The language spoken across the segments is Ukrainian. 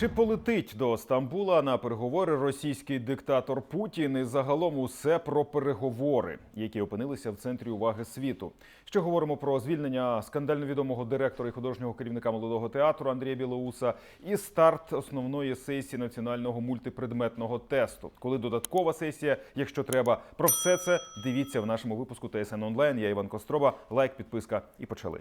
Чи полетить до Стамбула на переговори російський диктатор Путін і загалом усе про переговори, які опинилися в центрі уваги світу? Ще говоримо про звільнення скандально відомого директора і художнього керівника молодого театру Андрія Білоуса і старт основної сесії національного мультипредметного тесту. Коли додаткова сесія, якщо треба, про все це дивіться в нашому випуску ТСН онлайн. Я Іван Костроба. Лайк, підписка і почали.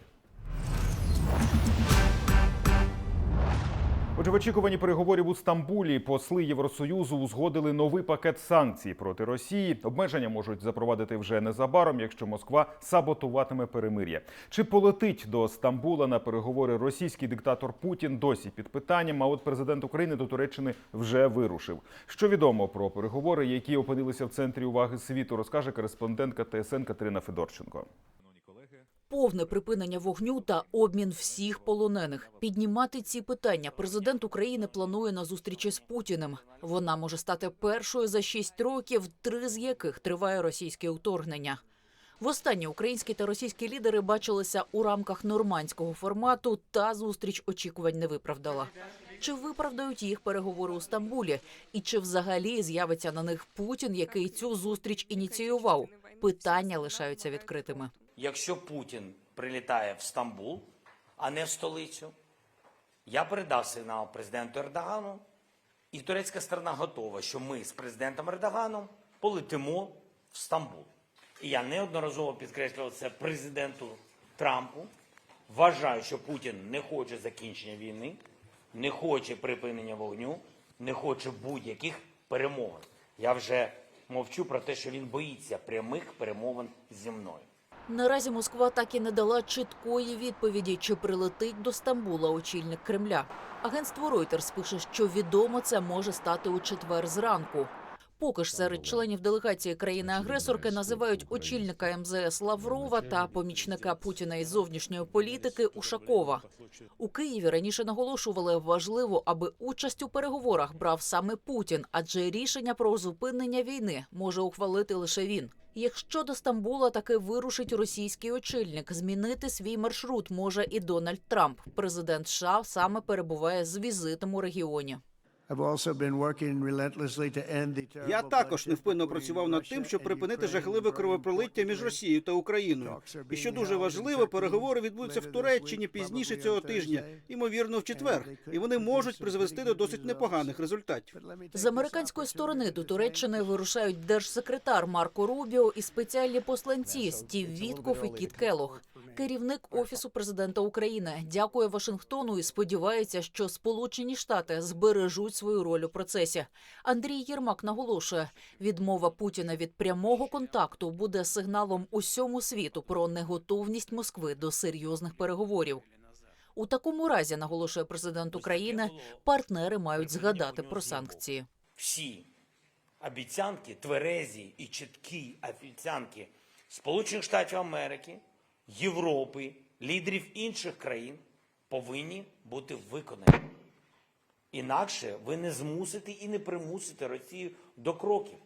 Отже, в очікуванні переговорів у Стамбулі посли Євросоюзу узгодили новий пакет санкцій проти Росії. Обмеження можуть запровадити вже незабаром, якщо Москва саботуватиме перемир'я. Чи полетить до Стамбула на переговори російський диктатор Путін досі під питанням? А от президент України до Туреччини вже вирушив. Що відомо про переговори, які опинилися в центрі уваги світу, розкаже кореспондентка ТСН Катерина Федорченко. Повне припинення вогню та обмін всіх полонених. Піднімати ці питання президент України планує на зустрічі з Путіним. Вона може стати першою за шість років, три з яких триває російське вторгнення. Востаннє українські та російські лідери бачилися у рамках нормандського формату, та зустріч очікувань не виправдала. Чи виправдають їх переговори у Стамбулі? І чи взагалі з'явиться на них Путін, який цю зустріч ініціював? Питання лишаються відкритими. Якщо Путін прилітає в Стамбул, а не в столицю, я передав сигнал президенту Ердогану, і турецька сторона готова, що ми з президентом Ердоганом полетимо в Стамбул. І я неодноразово підкреслював це президенту Трампу. Вважаю, що Путін не хоче закінчення війни, не хоче припинення вогню, не хоче будь-яких перемовин. Я вже мовчу про те, що він боїться прямих перемовин зі мною. Наразі Москва так і не дала чіткої відповіді, чи прилетить до Стамбула очільник Кремля. Агентство Reuters пише, що відомо це може стати у четвер зранку. Поки ж серед членів делегації країни-агресорки називають очільника МЗС Лаврова та помічника Путіна із зовнішньої політики Ушакова. У Києві раніше наголошували, важливо, аби участь у переговорах брав саме Путін, адже рішення про зупинення війни може ухвалити лише він. Якщо до Стамбула таки вирушить російський очільник, змінити свій маршрут може і Дональд Трамп. Президент США саме перебуває з візитом у регіоні. Я також невпинно працював над тим, щоб припинити жахливе кровопролиття між Росією та Україною. І що дуже важливо, переговори відбудуться в Туреччині пізніше цього тижня, ймовірно, в четвер, і вони можуть призвести до досить непоганих результатів. З американської сторони до Туреччини вирушають держсекретар Марко Рубіо і спеціальні посланці Стів Вітков і Кіт Келох. Керівник офісу президента України дякує Вашингтону і сподівається, що Сполучені Штати збережуть свою роль у процесі. Андрій Єрмак наголошує, відмова Путіна від прямого контакту буде сигналом усьому світу про неготовність Москви до серйозних переговорів. У такому разі, наголошує президент України, партнери мають згадати про санкції. всі обіцянки, тверезі і чіткі обіцянки Сполучених Штатів Америки, Європи, лідерів інших країн повинні бути виконані. Інакше ви не змусите і не примусите Росію до кроків,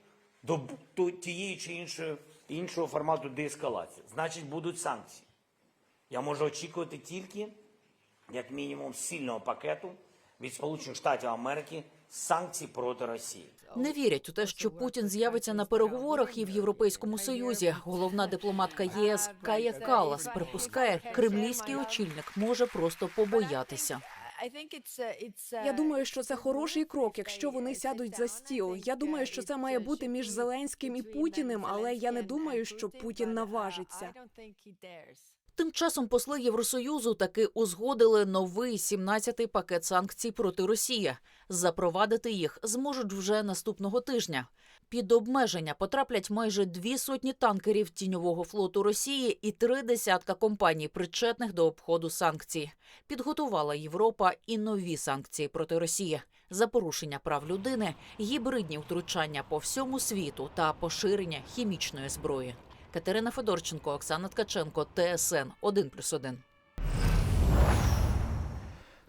до до тієї чи іншої, іншого формату деескалації. Значить, будуть санкції. Я можу очікувати тільки, як мінімум, сильного пакету від Сполучених Штатів Америки санкцій проти Росії. Не вірять у те, що Путін з'явиться на переговорах і в Європейському Союзі. Головна дипломатка ЄС Кая Калас припускає, кремлівський очільник може просто побоятися. Я думаю, що це хороший крок, якщо вони сядуть за стіл. Я думаю, що це має бути між Зеленським і Путіним, але я не думаю, що Путін наважиться. Тим часом посли Євросоюзу таки узгодили новий 17-й пакет санкцій проти Росії. Запровадити їх зможуть вже наступного тижня. Під обмеження потраплять майже дві сотні танкерів тіньового флоту Росії і три десятка компаній, причетних до обходу санкцій. Підготувала Європа і нові санкції проти Росії за порушення прав людини, гібридні втручання по всьому світу та поширення хімічної зброї. Катерина Федорченко, Оксана Ткаченко, ТСН 1+,1.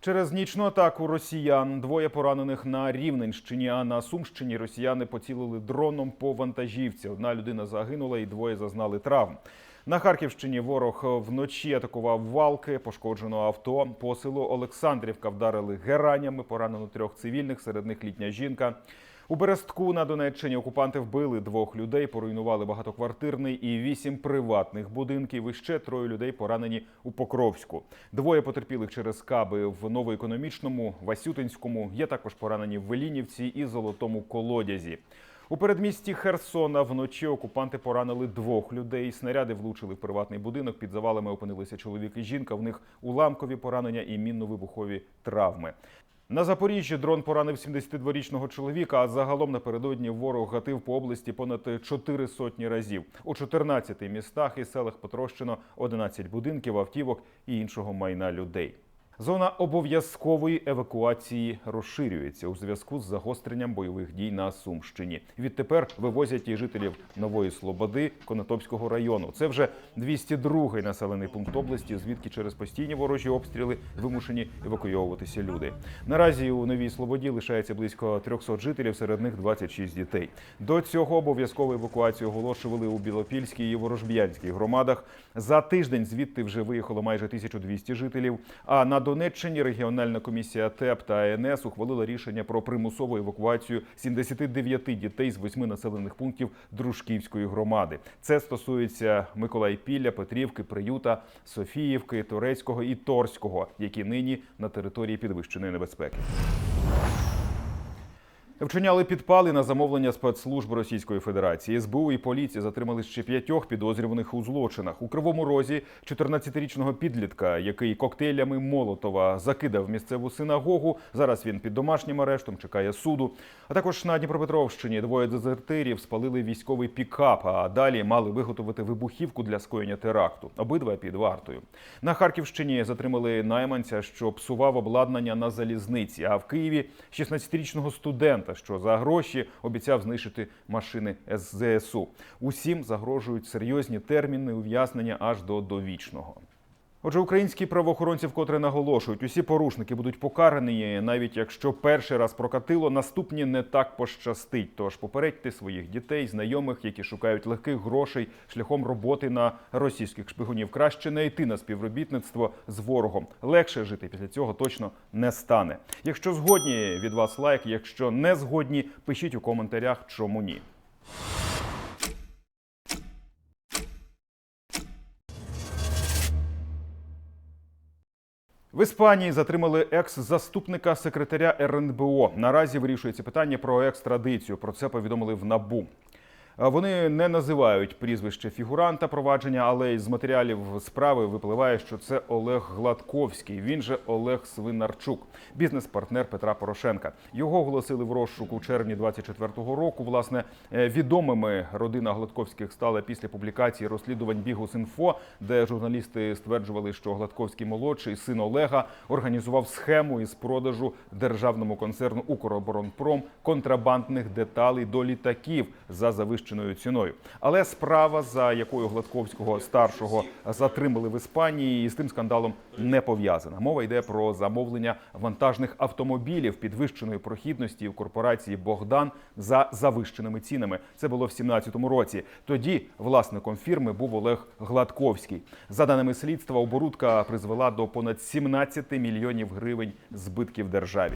Через нічну атаку росіян двоє поранених на Рівненщині, а на Сумщині росіяни поцілили дроном по вантажівці. Одна людина загинула і двоє зазнали травм. На Харківщині ворог вночі атакував валки, пошкоджено авто. По селу Олександрівка вдарили геранями, поранено трьох цивільних, серед них літня жінка. У Берестку на Донеччині окупанти вбили двох людей, поруйнували багатоквартирний і вісім приватних будинків. І ще троє людей поранені у Покровську. Двоє потерпілих через каби в новоекономічному, Васютинському. Є також поранені в Велінівці і Золотому колодязі. У передмісті Херсона вночі окупанти поранили двох людей. Снаряди влучили в приватний будинок. Під завалами опинилися чоловік і жінка. В них уламкові поранення і мінно-вибухові травми. На Запоріжжі дрон поранив 72-річного чоловіка. А загалом напередодні ворог гатив по області понад 4 сотні разів. У 14 містах і селах потрощено 11 будинків, автівок і іншого майна людей. Зона обов'язкової евакуації розширюється у зв'язку з загостренням бойових дій на Сумщині. Відтепер вивозять і жителів Нової Слободи Конотопського району. Це вже 202-й населений пункт області, звідки через постійні ворожі обстріли вимушені евакуйовуватися люди. Наразі у Новій Слободі лишається близько 300 жителів, серед них 26 дітей. До цього обов'язкову евакуацію оголошували у Білопільській і Ворожб'янській громадах. За тиждень звідти вже виїхало майже 1200 жителів. А на Донеччині регіональна комісія ТЕП та АНС ухвалила рішення про примусову евакуацію 79 дітей з восьми населених пунктів Дружківської громади. Це стосується Миколайпілля, Петрівки, Приюта, Софіївки, Турецького і Торського, які нині на території підвищеної небезпеки. Вчиняли підпали на замовлення спецслужб Російської Федерації. СБУ і поліція затримали ще п'ятьох підозрюваних у злочинах. У Кривому Розі 14-річного підлітка, який коктейлями Молотова закидав місцеву синагогу. Зараз він під домашнім арештом чекає суду. А також на Дніпропетровщині двоє дезертирів спалили військовий пікап, а далі мали виготовити вибухівку для скоєння теракту. Обидва під вартою. На Харківщині затримали найманця, що псував обладнання на залізниці. А в Києві 16-річного студента, що за гроші обіцяв знищити машини ЗСУ. Усім загрожують серйозні терміни ув'язнення аж до довічного. Отже, українські правоохоронці вкотре наголошують, усі порушники будуть покарані, навіть якщо перший раз прокатило, наступні не так пощастить. Тож попередьте своїх дітей, знайомих, які шукають легких грошей шляхом роботи на російських шпигунів. Краще не йти на співробітництво з ворогом. Легше жити після цього точно не стане. Якщо згодні від вас лайк, якщо не згодні, пишіть у коментарях, чому ні. В Іспанії затримали екс-заступника секретаря РНБО. Наразі вирішується питання про екстрадицію. Про це повідомили в НАБУ. Вони не називають прізвище фігуранта провадження, але із матеріалів справи випливає, що це Олег Гладковський. Він же Олег Свинарчук, бізнес-партнер Петра Порошенка. Його оголосили в розшук у червні 24-го року. Власне, е, відомими родина Гладковських стала після публікації розслідувань Бігус.Інфо, де журналісти стверджували, що Гладковський молодший син Олега організував схему із продажу державному концерну Укроборонпром контрабандних деталей до літаків за завищеною ціною. Але справа, за якою Гладковського старшого затримали в Іспанії, із тим скандалом не пов'язана. Мова йде про замовлення вантажних автомобілів підвищеної прохідності у корпорації Богдан за завищеними цінами. Це було в 17-му році. Тоді власником фірми був Олег Гладковський. За даними слідства, оборудка призвела до понад 17 мільйонів гривень збитків державі.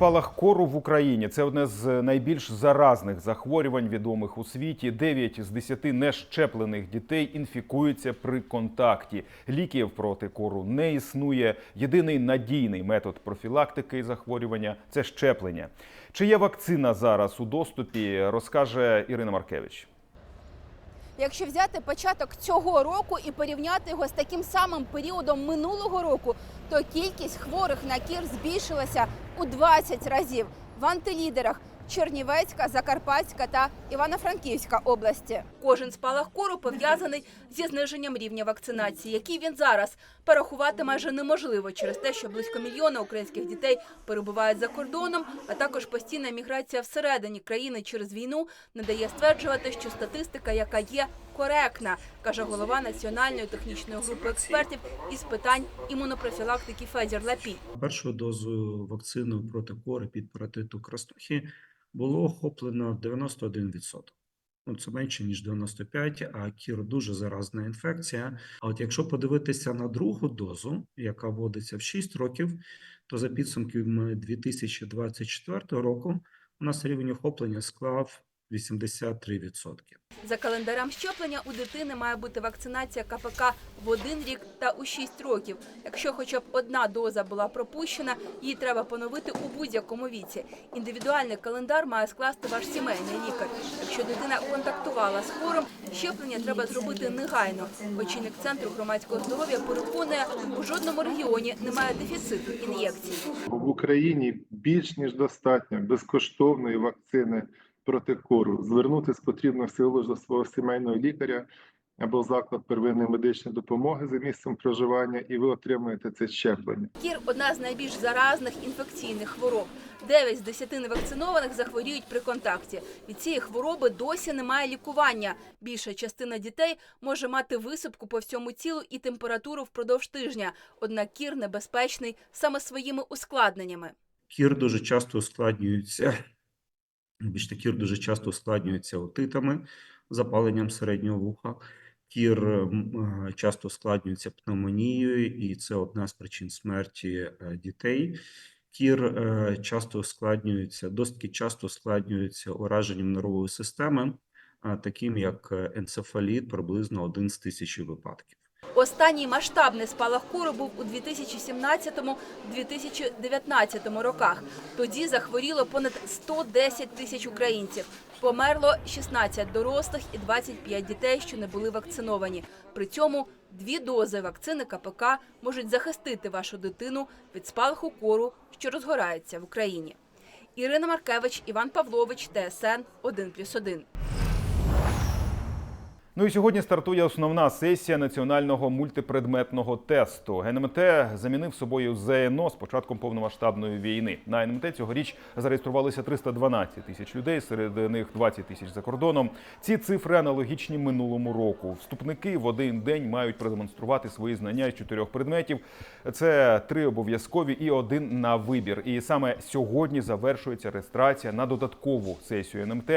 Спалах кору в Україні це одне з найбільш заразних захворювань, відомих у світі. 9 з 10 нещеплених дітей інфікуються при контакті. Ліків проти кору не існує. Єдиний надійний метод профілактики захворювання це щеплення. Чи є вакцина зараз у доступі, розкаже Ірина Маркевич. Якщо взяти початок цього року і порівняти його з таким самим періодом минулого року, то кількість хворих на кір збільшилася у 20 разів. В антилідерах Чернівецька, Закарпатська та Івано-Франківська області. Кожен спалах кору пов'язаний зі зниженням рівня вакцинації, який він зараз порахувати майже неможливо через те, що близько мільйона українських дітей перебувають за кордоном, а також постійна міграція всередині країни через війну не дає стверджувати, що статистика, яка є, коректна, каже голова національної технічної групи експертів із питань імунопрофілактики Федір Лапій. Першою дозою вакцини проти кори під паратиту краснухи було охоплено 91%. ну це менше ніж 95, а кір дуже заразна інфекція. А от якщо подивитися на другу дозу, яка вводиться в 6 років, то за підсумками 2024 року у нас рівень охоплення склав 83%. За календарем щеплення у дитини має бути вакцинація КПК в один рік та у 6 років. Якщо хоча б одна доза була пропущена, її треба поновити у будь-якому віці. Індивідуальний календар має скласти ваш сімейний лікар. Якщо дитина контактувала з хворим, щеплення треба зробити негайно. Очільник центру громадського здоров'я переконує, у жодному регіоні немає дефіциту ін'єкцій. В Україні більш ніж достатньо безкоштовної вакцини проти кору. Звернутися потрібно всього до свого сімейного лікаря або заклад первинної медичної допомоги за місцем проживання, і ви отримуєте це щеплення. Кір одна з найбільш заразних інфекційних хвороб. 9 з 10 невакцинованих захворіють при контакті. Від цієї хвороби досі немає лікування. Більша частина дітей може мати висипку по всьому тілу і температуру впродовж тижня. Однак кір небезпечний саме своїми ускладненнями. Кір дуже часто ускладнюється. Вибачте, кір дуже часто ускладнюється отитами, запаленням середнього вуха. Кір е, часто ускладнюється пневмонією, і це одна з причин смерті е, дітей. Кір е, часто ускладнюється, досить часто ускладнюється ураженням нервової системи, таким як е, енцефаліт, приблизно один з тисячі випадків. Останній масштабний спалах кору був у 2017-2019 роках. Тоді захворіло понад 110 тисяч українців. Померло 16 дорослих і 25 дітей, що не були вакциновані. При цьому дві дози вакцини КПК можуть захистити вашу дитину від спалаху кору, що розгорається в Україні. Ірина Маркевич, Іван Павлович, ТСН 1+,1. Ну і сьогодні стартує основна сесія національного мультипредметного тесту. ГНМТ замінив собою ЗНО з початком повномасштабної війни. На НМТ цьогоріч зареєструвалися 312 тисяч людей, серед них 20 тисяч за кордоном. Ці цифри аналогічні минулому року. Вступники в один день мають продемонструвати свої знання з чотирьох предметів. Це три обов'язкові і один на вибір. І саме сьогодні завершується реєстрація на додаткову сесію НМТ.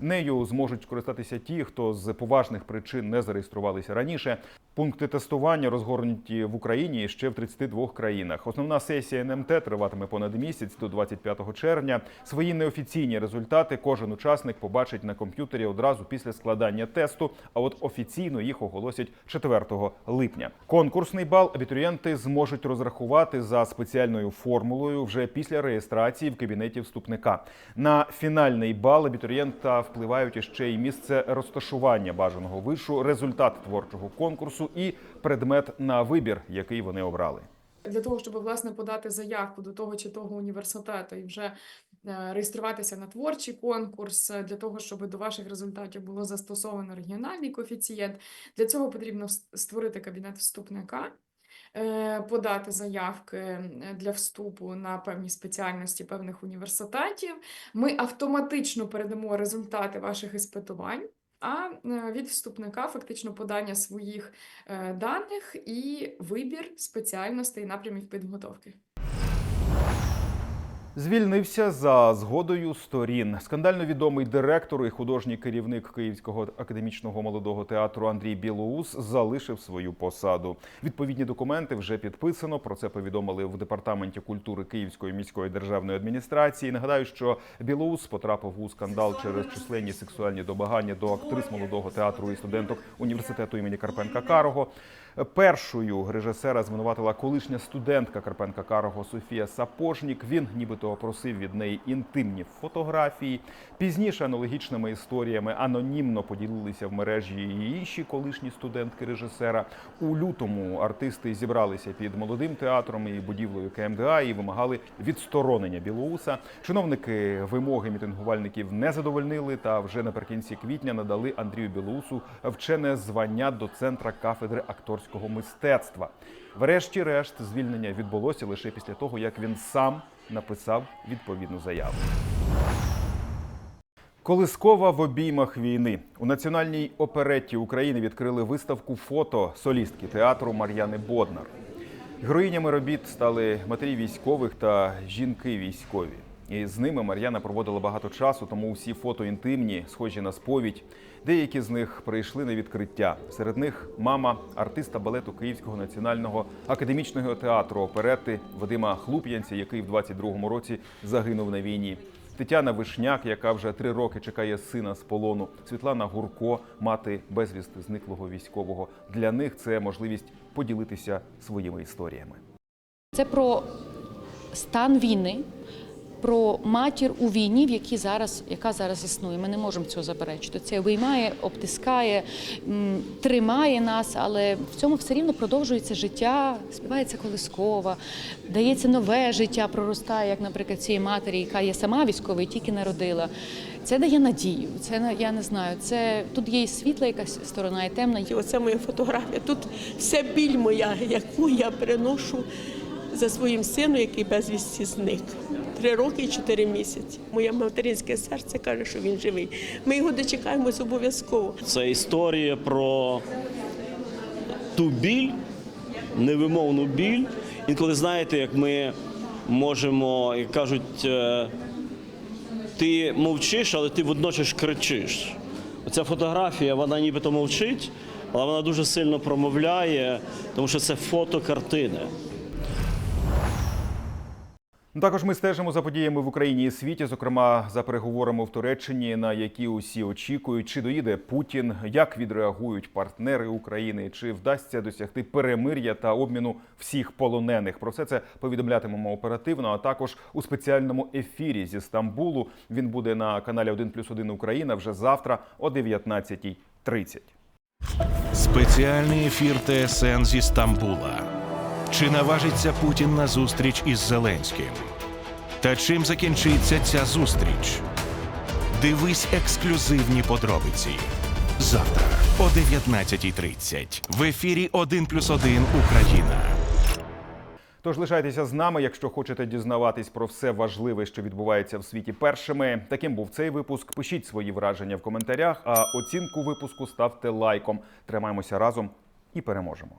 Нею зможуть скористатися ті, хто з поважних причин не зареєструвалися раніше. Пункти тестування розгорнуті в Україні ще в 32 країнах. Основна сесія НМТ триватиме понад місяць до 25 червня. Свої неофіційні результати кожен учасник побачить на комп'ютері одразу після складання тесту. А от офіційно їх оголосять 4 липня. Конкурсний бал абітурієнти зможуть розрахувати за спеціальною формулою вже після реєстрації в кабінеті вступника. На фінальний бал абітурієнта впливають іще й місце розташування бажаного вишу, результат творчого конкурсу і предмет на вибір, який вони обрали. для того, щоб власне подати заявку до того чи того університету і вже е, реєструватися на творчий конкурс, е, для того, щоб до ваших результатів було застосовано регіональний коефіцієнт. Для цього потрібно створити кабінет вступника. Е, Подати заявки для вступу на певні спеціальності певних університетів. Ми автоматично передамо результати ваших іспитувань, а е, від вступника фактично подання своїх е, даних і вибір спеціальностей і напрямів підготовки. Звільнився за згодою сторін. Скандально відомий директор і художній керівник Київського академічного молодого театру Андрій Білоус залишив свою посаду. Відповідні документи вже підписано. Про це повідомили в департаменті культури Київської міської державної адміністрації. Нагадаю, що Білоус потрапив у скандал через численні сексуальні домагання до актрис молодого театру і студенток університету імені Карпенка Карого. Першою режисера звинуватила колишня студентка Карпенка Карого Софія Сапожнік. Він нібито просив від неї інтимні фотографії. Пізніше аналогічними історіями анонімно поділилися в мережі і інші колишні студентки режисера. У лютому артисти зібралися під молодим театром і будівлею КМДА і вимагали відсторонення Білоуса. Чиновники вимоги мітингувальників не задовольнили та вже наприкінці квітня надали Андрію Білоусу вчене звання доцентра кафедри акторського мистецтва. Врешті-решт, звільнення відбулося лише після того, як він сам написав відповідну заяву. Колискова в обіймах війни у національній оперетті України відкрили виставку фото солістки театру Мар'яни Боднар. Героїнями робіт стали матері військових та жінки військові. І з ними Мар'яна проводила багато часу, тому усі фото інтимні, схожі на сповідь. Деякі з них прийшли на відкриття. Серед них мама артиста балету Київського національного академічного театру оперети Вадима Хлуп'янця, який в 22-му році загинув на війні. Тетяна Вишняк, яка вже три роки чекає сина з полону. Світлана Гурко, мати безвісти зниклого військового. Для них це можливість поділитися своїми історіями. Це про стан війни, про матір у війні, в якій зараз, яка зараз існує. Ми не можемо цього заперечити. Це обіймає, обтискає, тримає нас, але в цьому все рівно продовжується життя, співається колискова, дається нове життя, проростає, як, наприклад, цієї матері, яка є сама військова і тільки народила. Це дає надію. Це я не знаю. Це тут є і світла якась сторона, і темна. І Оце моя фотографія. Тут вся біль моя, яку я переношу за своїм сином, який безвісті зник. Три роки і чотири місяці. Моє материнське серце каже, що він живий. Ми його дочекаємось обов'язково. Це історія про ту біль, невимовну біль. Інколи знаєте, як ми можемо, як кажуть, е, ти мовчиш, але ти водночас кричиш. Оця фотографія, вона нібито мовчить, але вона дуже сильно промовляє, тому що це фото картини. Ну, Також ми стежимо за подіями в Україні і світі, зокрема за переговорами в Туреччині, на які усі очікують, чи доїде Путін, як відреагують партнери України, чи вдасться досягти перемир'я та обміну всіх полонених. Про все це повідомлятимемо оперативно. А також у спеціальному ефірі зі Стамбулу. Він буде на каналі 1+,1 Україна вже завтра о 19.30. Спеціальний ефір ТСН зі Стамбула. Чи наважиться Путін на зустріч із Зеленським? Та чим закінчиться ця зустріч? Дивись ексклюзивні подробиці. Завтра о 19.30 в ефірі 1+,1 Україна. Тож лишайтеся з нами, якщо хочете дізнаватись про все важливе, що відбувається в світі першими. Таким був цей випуск. Пишіть свої враження в коментарях, а оцінку випуску ставте лайком. Тримаємося разом і переможемо.